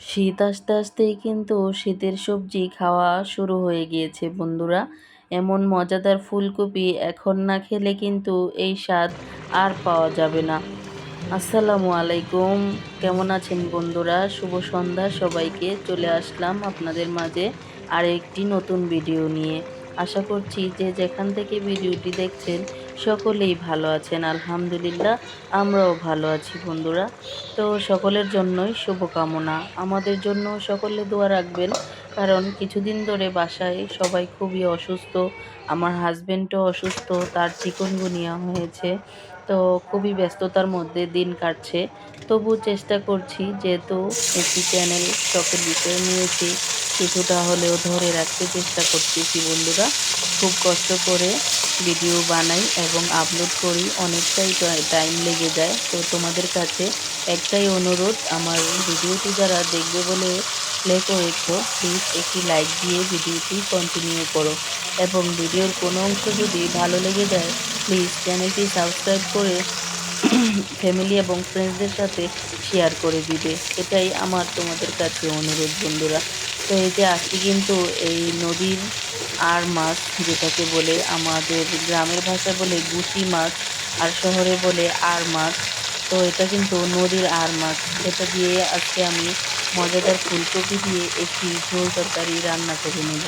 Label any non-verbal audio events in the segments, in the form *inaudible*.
শীত আসতে আসতেই কিন্তু শীতের সবজি খাওয়া শুরু হয়ে গিয়েছে, বন্ধুরা। এমন মজাদার ফুলকপি এখন না খেলে কিন্তু এই স্বাদ আর পাওয়া যাবে না। আসসালামু আলাইকুম। কেমন আছেন বন্ধুরা? শুভ সন্ধ্যা। সবাইকে চলে আসলাম আপনাদের মাঝে আর একটি নতুন ভিডিও নিয়ে। আশা করছি যে যেখান থেকে ভিডিওটি দেখছেন সকলেই ভালো আছেন, আলহামদুলিল্লাহ। আমরাও ভালো আছি বন্ধুরা। তো সকলের জন্যই শুভকামনা। আমাদের জন্য সকলে দোয়া রাখবেন, কারণ কিছুদিন ধরে বাসায় সবাই খুবই অসুস্থ। আমার হাজব্যান্ডও অসুস্থ, তার চিকনগুনিয়া হয়েছে। তো খুবই ব্যস্ততার মধ্যে দিন কাটছে। তবু চেষ্টা করছি, যেহেতু একটি চ্যানেল শখের বিষয়ে নিয়েছি, কিছুটা হলেও ধরে রাখতে চেষ্টা করতেছি বন্ধুরা। খুব কষ্ট করে ভিডিও বানাই এবং আপলোড করি, অনেকটাই টাইম লেগে যায়। তো তোমাদের কাছে একটাই অনুরোধ, আমার ভিডিওটি যারা দেখবে বলে প্লে করেছ প্লিজ একটি লাইক দিয়ে ভিডিওটি কন্টিনিউ করো। এবং ভিডিওর কোনো অংশ যদি ভালো লেগে যায় প্লিজ চ্যানেলটি সাবস্ক্রাইব করে *clears throat* ফ্যামিলি এবং ফ্রেন্ডসদের সাথে শেয়ার করে দিবে। এটাই আমার তোমাদের কাছে অনুরোধ বন্ধুরা। তো এই যে আজকে কিন্তু এই নদীর আর মাছ যেটাকে বলে আমাদের গ্রামের ভাষা বলে গুটি মাছ আর শহরে বলে আর মাছ। তো এটা কিন্তু নদীর আর মাছ। এটা দিয়ে আজকে আমি মজাদার ফুলকপি দিয়ে একটি ঝোল তরকারি রান্না করে নেব।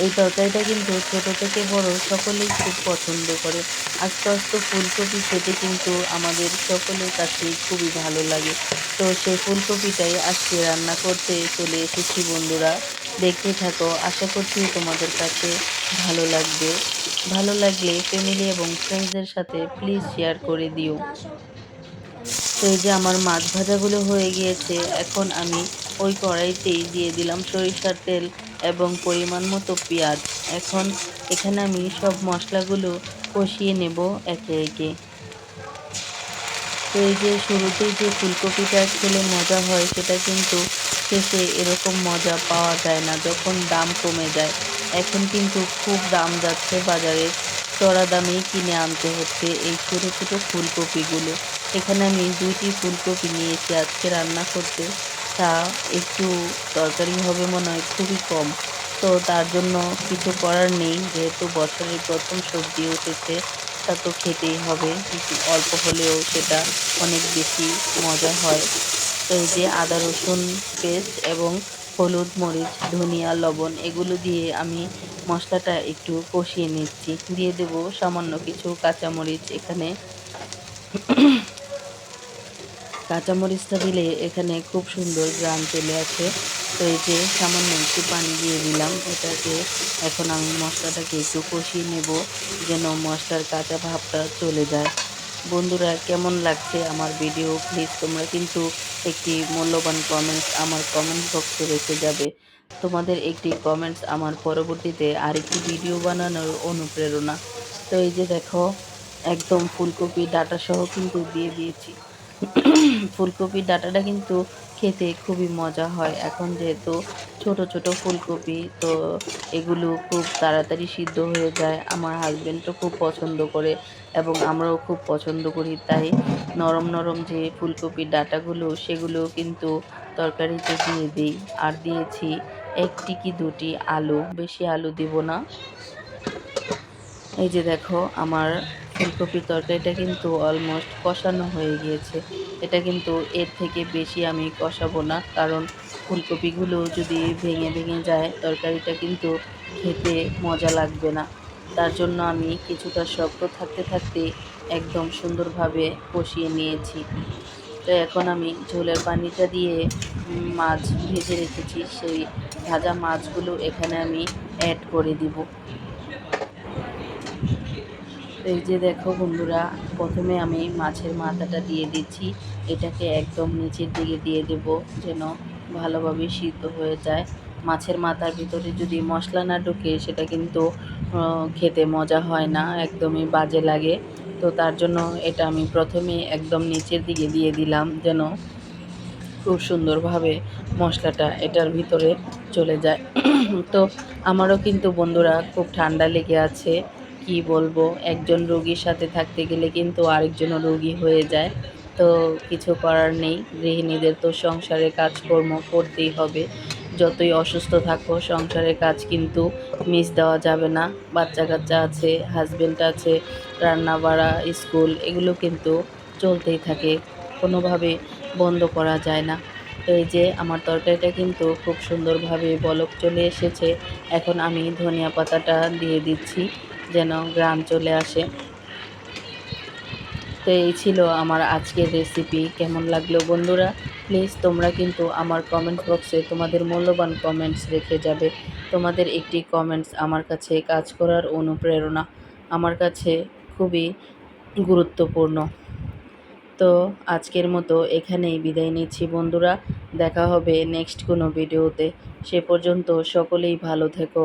এই তরকারিটা কিন্তু ছোট থেকে বড় সকলেই খুব পছন্দ করে। আস্তে আস্তে ফুলকপি খেতে কিন্তু আমাদের সকলের কাছে খুবই ভালো লাগে। তো সেই ফুলকপিটাই আজকে রান্না করতে চলে এসেছি বন্ধুরা। দেখতে থাকো, আশা করছি তোমাদের কাছে ভালো লাগবে। ভালো লাগলে ফ্যামিলি এবং ফ্রেন্ডসদের সাথে প্লিজ শেয়ার করে দিও। তো এই যে আমার মাছ ভাজাগুলো হয়ে গিয়েছে, এখন আমি ওই কড়াইতেই দিয়ে দিলাম সরিষার তেল। এবং পরিমাণ মতো পেঁয়াজ। এখন এখানে আমি সব মশলাগুলো কষিয়ে নেব একে একে। তো এই যে শুরুতেই যে ফুলকপিটা খেলে মজা হয়, সেটা কিন্তু শেষে এরকম মজা পাওয়া যায় না, যখন দাম কমে যায়। এখন কিন্তু খুব দাম যাচ্ছে বাজারে। চড়া দামেই কিনে আনতে হচ্ছে এই ছোটো ছোটো ফুলকপিগুলো। এখানে আমি দুইটি ফুলকপি নিয়েছি আজকে রান্না করতে। তা একটু তরকারি হবে মনে হয়, খুবই কম। তো তার জন্য কিছু করার নেই, যেহেতু বছরের প্রথম সবজি উঠেছে, তা তো খেতেই হবে। অল্প হলেও সেটা অনেক বেশি মজা হয়। তো এই যে আদা, রসুন পেস্ট এবং হলুদ, মরিচ, ধনিয়া, লবণ এগুলো দিয়ে আমি মশলাটা একটু কষিয়ে নিচ্ছি। দিয়ে দেব সামান্য কিছু কাঁচামরিচ এখানে। কাঁচামরিচটা দিলে এখানে খুব সুন্দর গ্রাম চলে আসে। তো এই যে সামান্য একটু পানি দিয়ে দিলাম, এটাকে এখন আমি মশলাটাকে একটু কষিয়ে নেব, যেন মশলার কাঁচা ভাবটা চলে যায়। বন্ধুরা, কেমন লাগছে আমার ভিডিও প্লিজ তোমরা কিন্তু একটি মূল্যবান কমেন্টস আমার কমেন্ট বক্সে রেখে যাবে। তোমাদের একটি কমেন্টস আমার পরবর্তীতে আরেকটি ভিডিও বানানোর অনুপ্রেরণা। তো এই যে দেখো, একদম ফুলকপি ডাটা সহ কিন্তু দিয়ে দিয়েছি। ফুলকপির ডাটাটা কিন্তু খেতে খুবই মজা হয়। এখন যেহেতু ছোট ছোট ফুলকপি, তো এগুলো খুব তাড়াতাড়ি সিদ্ধ হয়ে যায়। আমার হাজব্যান্ডও খুব পছন্দ করে এবং আমরাও খুব পছন্দ করি। তাই নরম নরম যে ফুলকপির ডাটাগুলো, সেগুলো কিন্তু তরকারিতে দিয়ে দিই। আর দিয়েছি একটি কি দুটি আলু। বেশি আলু দিব না। এই যে দেখো, আমার ফুলকপির তরকারিটা কিন্তু অলমোস্ট কষানো হয়ে গিয়েছে। এটা কিন্তু এর থেকে বেশি আমি কষাবো না, কারণ ফুলকপিগুলো যদি ভেঙে ভেঙে যায়, তরকারিটা কিন্তু খেতে মজা লাগবে না। তার জন্য আমি কিছুটা শক্ত থাকতে থাকতে একদম সুন্দরভাবে কষিয়ে নিয়েছি। তো এখন আমি ঝোলের পানিটা দিয়ে মাছ ভেজে রেখেছি, সেই ভাজা মাছগুলো এখানে আমি অ্যাড করে দিব। এই যে দেখো বন্ধুরা, প্রথমে আমি মাছের মাথাটা দিয়ে দিচ্ছি। এটাকে একদম নিচের দিকে দিয়ে দেব যেন ভালোভাবে সিদ্ধ হয়ে যায়। মাছের মাথার ভিতরে যদি মশলা না ঢুকে, সেটা কিন্তু খেতে মজা হয় না, একদমই বাজে লাগে। তো তার জন্য এটা আমি প্রথমে একদম নিচের দিকে দিয়ে দিলাম যেন খুব সুন্দরভাবে মশলাটা এটার ভিতরে চলে যায়। *clears throat* তো আমারও কিন্তু বন্ধুরা খুব ঠান্ডা লেগে আছে। কি বলব? একজন রোগীর সাথে থাকতে গেলে কিন্তু আরেকজনও রোগী হয়ে যায়। তো কিছু করার নেই। গৃহিণীদের তো সংসারে কাজকর্ম করতেই হবে। যতই অসুস্থ থাকো, সংসারের কাজ কিন্তু মিস দেওয়া যাবে না। বাচ্চা কাচ্চা আছে হাজবেন্ড আছে রান্না বাড়া স্কুল, এগুলো কিন্তু চলতেই থাকে। কোনোভাবে বন্ধ করা যায় না। তো এই যে আমার তরকারিটা কিন্তু খুব সুন্দরভাবে বলক চলে এসেছে। এখন আমি ধনিয়া পাতাটা দিয়ে দিচ্ছি। যেন গ্রাম চলে আসে। তো এই ছিল আমার আজকের রেসিপি কেমন লাগল বন্ধুরা? প্লিজ তোমরা কিন্তু আমার কমেন্ট বক্সে তোমাদের মূল্যবান কমেন্টস রেখে যাবে। তোমাদের একটি কমেন্টস আমার কাছে কাজ করার অনুপ্রেরণা আমার কাছে খুবই গুরুত্বপূর্ণ। তো আজকের মতো এখানেই বিদায় নিচ্ছি বন্ধুরা। দেখা হবে নেক্সট কোনো ভিডিওতে সে পর্যন্ত সকলেই ভালো থেকো।